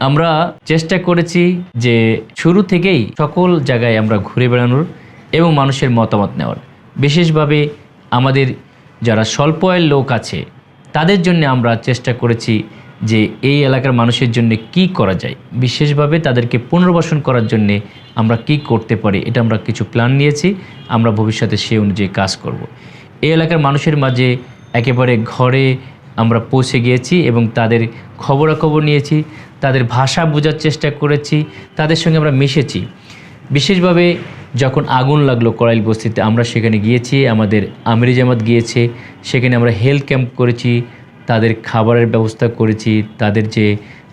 আমরা চেষ্টা করেছি যে শুরু থেকেই সকল জায়গায় আমরা ঘুরে বেড়ানোর এবং মানুষের মতামত নেওয়ার। বিশেষভাবে আমাদের যারা স্বল্প আয়ের লোক আছে, তাদের জন্য আমরা চেষ্টা করেছি যে এই এলাকার মানুষের জন্য কি করা যায়। বিশেষভাবে তাদেরকে পুনর্বাসন করার জন্য আমরা কি করতে পারি, এটা আমরা কিছু প্ল্যান নিয়েছি। আমরা ভবিষ্যতে সে অনুযায়ী কাজ করব। এই এলাকার মানুষের মাঝে একেবারে ঘরে আমরা পৌঁছে গিয়েছি এবং তাদের খবরাখবর নিয়েছি। তাদের ভাষা বোঝার চেষ্টা করেছি, তাদের সঙ্গে আমরা মিশেছি। বিশেষভাবে যখন আগুন লাগল করাইল বস্তিতে, আমরা সেখানে গিয়েছি, আমাদের আমিরি জামাত গিয়েছে, সেখানে আমরা হেলথ ক্যাম্প করেছি, তাদের খাবারের ব্যবস্থা করেছি, তাদের যে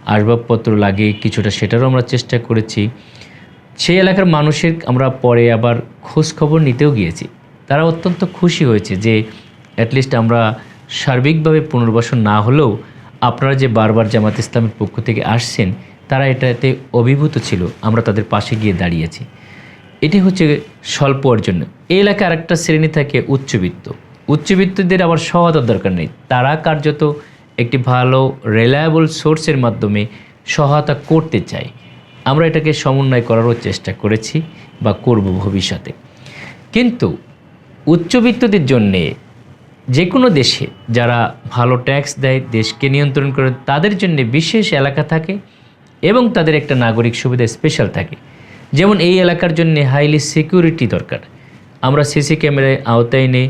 আসবাবপত্র লাগে কিছুটা সেটারও আমরা চেষ্টা করেছি। সেই এলাকার মানুষের আমরা পরে আবার খোঁজ খবর নিতেও গিয়েছি। তারা অত্যন্ত খুশি হয়েছে যে অ্যাটলিস্ট আমরা সার্বিকভাবে পুনর্বাসন না হলেও আপনারা যে বারবার জামাত ইসলামের পক্ষ থেকে আসছেন, তারা এটাতে অভিভূত ছিল, আমরা তাদের পাশে গিয়ে দাঁড়িয়েছি। এটি হচ্ছে স্বল্প অর্জন। এই এলাকায় আরেকটা শ্রেণি থাকে উচ্চবিত্ত। উচ্চবিত্তদের আবার সহায়তার দরকার নেই। তারা কার্যত একটি ভালো রিলায়েবল সোর্সের মাধ্যমে সহায়তা করতে চায়। আমরা এটাকে সমন্বয় করারও চেষ্টা করেছি বা করব ভবিষ্যতে। কিন্তু উচ্চবিত্তদের জন্যে যে কোনো দেশে যারা ভালো ট্যাক্স দেয়, দেশকে নিয়ন্ত্রণ করে, তাদের জন্য বিশেষ এলাকা থাকে এবং তাদের একটা নাগরিক সুবিধা স্পেশাল থাকে। যেমন এই এলাকার জন্য হাইলি সিকিউরিটি দরকার। আমরা সিসি ক্যামেরায় আওতায় নেই,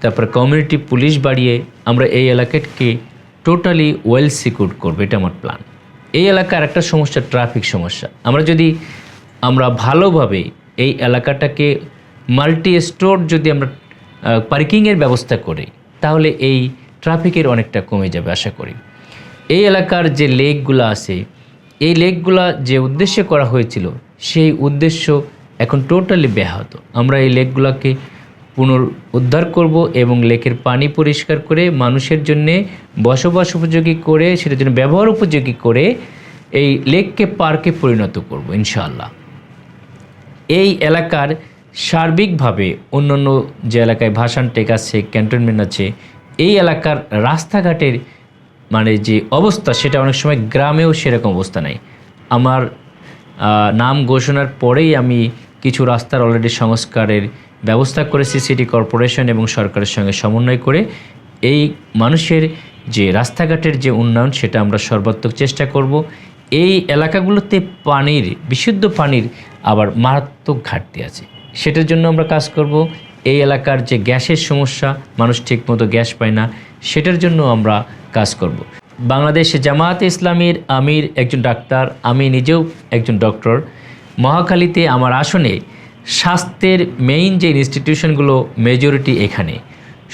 তারপর কমিউনিটি পুলিশ বাড়িয়ে আমরা এই এলাকাকে টোটালি ওয়েল সিকিউর করব, এটা আমার প্ল্যান এই এলাকার একটা সমস্যা ট্রাফিক সমস্যা। আমরা যদি আমরা ভালোভাবে এই এলাকাটাকে মাল্টি স্টোর যদি আমরা পার্কিংয়ের ব্যবস্থা করে, তাহলে এই ট্রাফিকের অনেকটা কমে যাবে, আশা করি। এই এলাকার যে লেকগুলো আছে, এই লেকগুলা যে উদ্দেশ্যে করা হয়েছিল, সেই উদ্দেশ্য এখন টোটালি ব্যাহত। আমরা এই লেকগুলোকে পুনর উদ্ধার করব এবং লেকের পানি পরিষ্কার করে মানুষের জন্যে বসবাস উপযোগী করে, সেটার জন্য ব্যবহার উপযোগী করে এই লেককে পার্কে পরিণত করব, ইনশাআল্লাহ। এই এলাকার সার্বিকভাবে অন্যান্য যে এলাকায় ভাসান টেক আছে, ক্যান্টনমেন্ট আছে, এই এলাকার রাস্তাঘাটের মানে যে অবস্থা, সেটা অনেক সময় গ্রামেও সেরকম অবস্থা নেই। আমার নাম ঘোষণার পরেই আমি কিছু রাস্তার অলরেডি সংস্কারের ব্যবস্থা করেছি সিটি কর্পোরেশন এবং সরকারের সঙ্গে সমন্বয় করে। এই মানুষের যে রাস্তাঘাটের যে উন্নয়ন, সেটা আমরা সর্বাত্মক চেষ্টা করব। এই এলাকাগুলোতে পানির, বিশুদ্ধ পানির আবার মারাত্মক ঘাটতি আছে। সেটার জন্য আমরা কাজ করব, এই এলাকার যে গ্যাসের সমস্যা, মানুষ ঠিকমতো গ্যাস পায় না, সেটার জন্য আমরা কাজ করব। বাংলাদেশ জামায়াতে ইসলামীর আমির একজন ডাক্তার, আমি নিজেও একজন ডক্টর। মহাখালীতে আমার আসনে স্বাস্থ্যের মেইন যে ইনস্টিটিউশনগুলো মেজরিটি এখানে।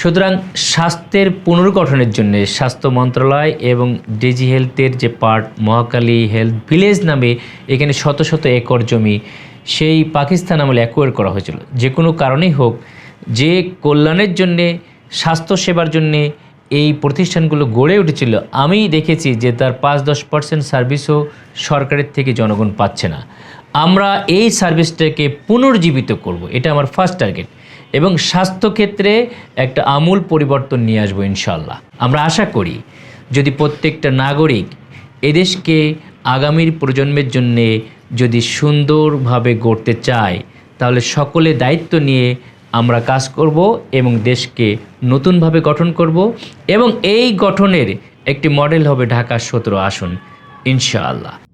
সুতরাং স্বাস্থ্যের পুনর্গঠনের জন্য স্বাস্থ্য মন্ত্রণালয় এবং ডিজি হেলথের যে পার্ট মহাকালী হেলথ ভিলেজ নামে এখানে শত শত একর জমি সেই পাকিস্তান আমলে অ্যাকোয়ার করা হয়েছিল। যে কোনো কারণেই হোক, যে কল্যাণের জন্যে স্বাস্থ্যসেবার জন্যে এই প্রতিষ্ঠানগুলো গড়ে উঠেছিল, আমি দেখেছি যে তার পাঁচ দশ পার্সেন্ট সার্ভিসও সরকারের থেকে জনগণ পাচ্ছে না। আমরা এই সার্ভিসটাকে পুনর্জীবিত করব, এটা আমার ফার্স্ট টার্গেট এবং স্বাস্থ্যক্ষেত্রে একটা আমূল পরিবর্তন নিয়ে আসব ইনশাল্লাহ আমরা আশা করি, যদি প্রত্যেকটা নাগরিক এদেশকে আগামীর প্রজন্মের জন্যে যদি সুন্দরভাবে গড়তে চাই তাহলে সকলে দায়িত্ব নিয়ে আমরা কাজ করব এবং দেশকে নতুনভাবে গঠন করব এবং এই গঠনের একটি মডেল হবে ঢাকা সতেরো আসন, ইনশাআল্লাহ।